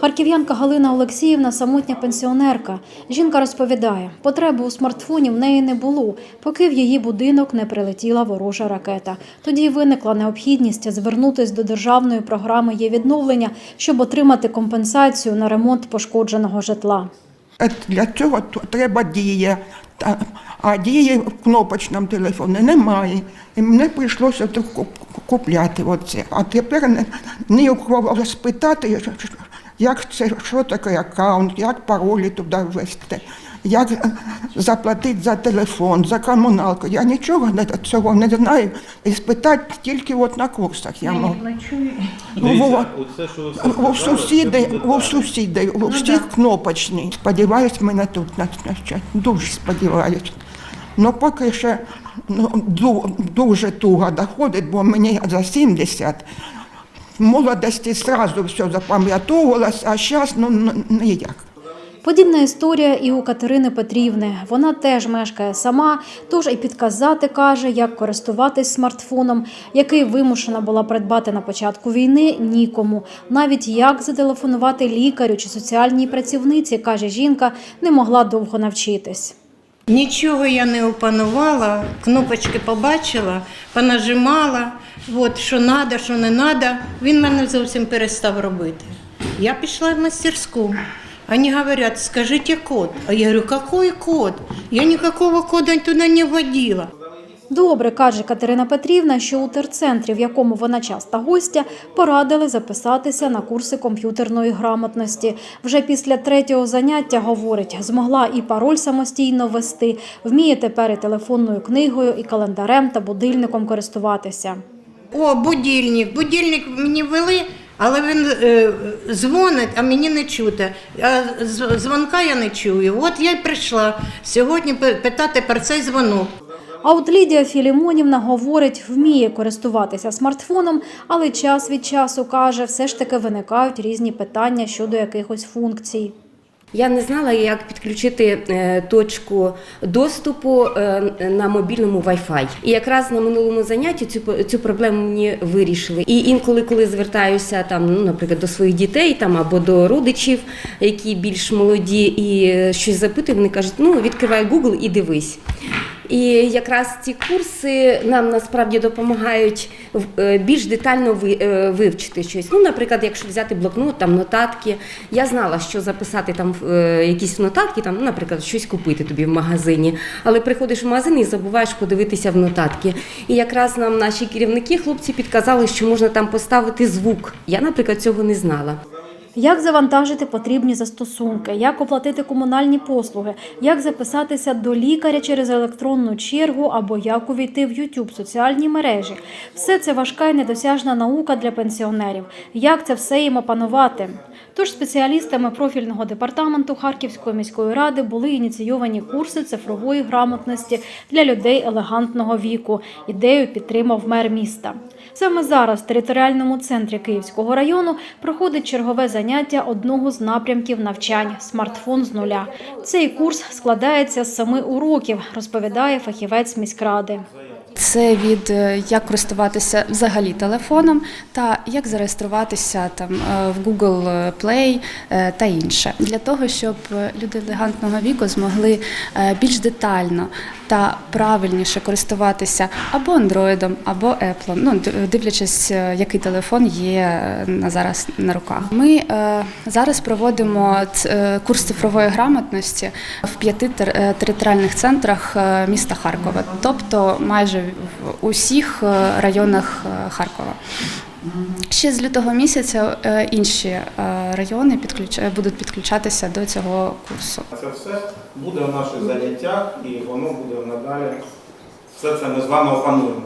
Харків'янка Галина Олексіївна самотня пенсіонерка. Жінка розповідає, потреби у смартфоні в неї не було, поки в її будинок не прилетіла ворожа ракета. Тоді виникла необхідність звернутися до державної програми є відновлення, щоб отримати компенсацію на ремонт пошкодженого житла. Е, Для цього треба дія. А дії в кнопочному телефоні немає. І мені прийшлося купляти оце. А тепер не, не спитати, як це, що таке аккаунт, як паролі туди ввести, як заплатити за телефон, за комуналку. Я нічого не- цього не знаю. І спитати тільки от на курсах я можу. Ну, Дивіться, оце, що ви все У сказали, це буде у так. сусідей, у всіх кнопочні. Сподіваюсь, мене тут навчать. Дуже сподіваюсь. Ну, поки ще ну, ду- дуже туго доходить, бо мені за 70. В молодості одразу все запам'ятовувалось, а зараз ну, ніяк. Подібна історія і у Катерини Петрівни. Вона теж мешкає сама, тож і підказати каже, як користуватись смартфоном, який вимушена була придбати на початку війни, нікому. Навіть як зателефонувати лікарю чи соціальній працівниці, каже жінка, не могла довго навчитись. Нічого я не опанувала, кнопочки побачила, понажимала, от, що треба, що не треба. Він мене зовсім перестав робити. Я пішла в мастерську. Они говорят, скажите код. А я говорю, какой код? Я никакого кода туда не вводила. Добре, каже Катерина Петрівна, що у терцентрі, в якому вона часта гостя, порадили записатися на курси комп'ютерної грамотності. Вже після третього заняття, говорить, змогла і пароль самостійно ввести, вміє тепер і телефонною книгою, і календарем та будильником користуватися. О, будильник. Будильник мені ввели, але він е, дзвонить, а мені не чути. А дзвонка я не чую. От я й прийшла сьогодні питати про цей дзвонок. А от Лідія Філімонівна говорить, вміє користуватися смартфоном, але час від часу каже, все ж таки виникають різні питання щодо якихось функцій. Я не знала, як підключити е, точку доступу е, на мобільному Wi-Fi. І якраз на минулому занятті цю цю проблему мені вирішили. І інколи, коли звертаюся там, ну, наприклад, до своїх дітей там або до родичів, які більш молоді, і е, щось запитую, вони кажуть, ну відкривай Google і дивись. І якраз ці курси нам насправді допомагають е, більш детально е, вивчити щось. Ну, наприклад, якщо взяти блокнот, там нотатки, я знала, що записати там е, якісь нотатки, там, наприклад, щось купити тобі в магазині. Але приходиш в магазин і забуваєш подивитися в нотатки. І якраз нам наші керівники, хлопці, підказали, що можна там поставити звук. Я, наприклад, цього не знала. Як завантажити потрібні застосунки, як оплатити комунальні послуги, як записатися до лікаря через електронну чергу або як увійти в YouTube, соціальні мережі. Все це важка і недосяжна наука для пенсіонерів. Як це все їм опанувати? Тож спеціалістами профільного департаменту Харківської міської ради були ініційовані курси цифрової грамотності для людей елегантного віку. Ідею підтримав мер міста. Саме зараз в територіальному центрі Київського району проходить чергове заняття одного з напрямків навчань смартфон з нуля. Цей курс складається з семи уроків, розповідає фахівець міськради. Це від е, як користуватися взагалі телефоном та як зареєструватися там е, в Google Play е, та інше для того, щоб люди елегантного віку змогли більш детально та правильніше користуватися або Android, або Apple, ну дивлячись, який телефон є на зараз на руках. Ми зараз проводимо курс цифрової грамотності в п'яти територіальних центрах міста Харкова, тобто майже усіх е, районах е, Харкова. Ще з лютого місяця е, інші райони будуть підключатися до цього курсу. Це все буде в наших заняттях і воно буде надалі. Все це ми з вами опануємо.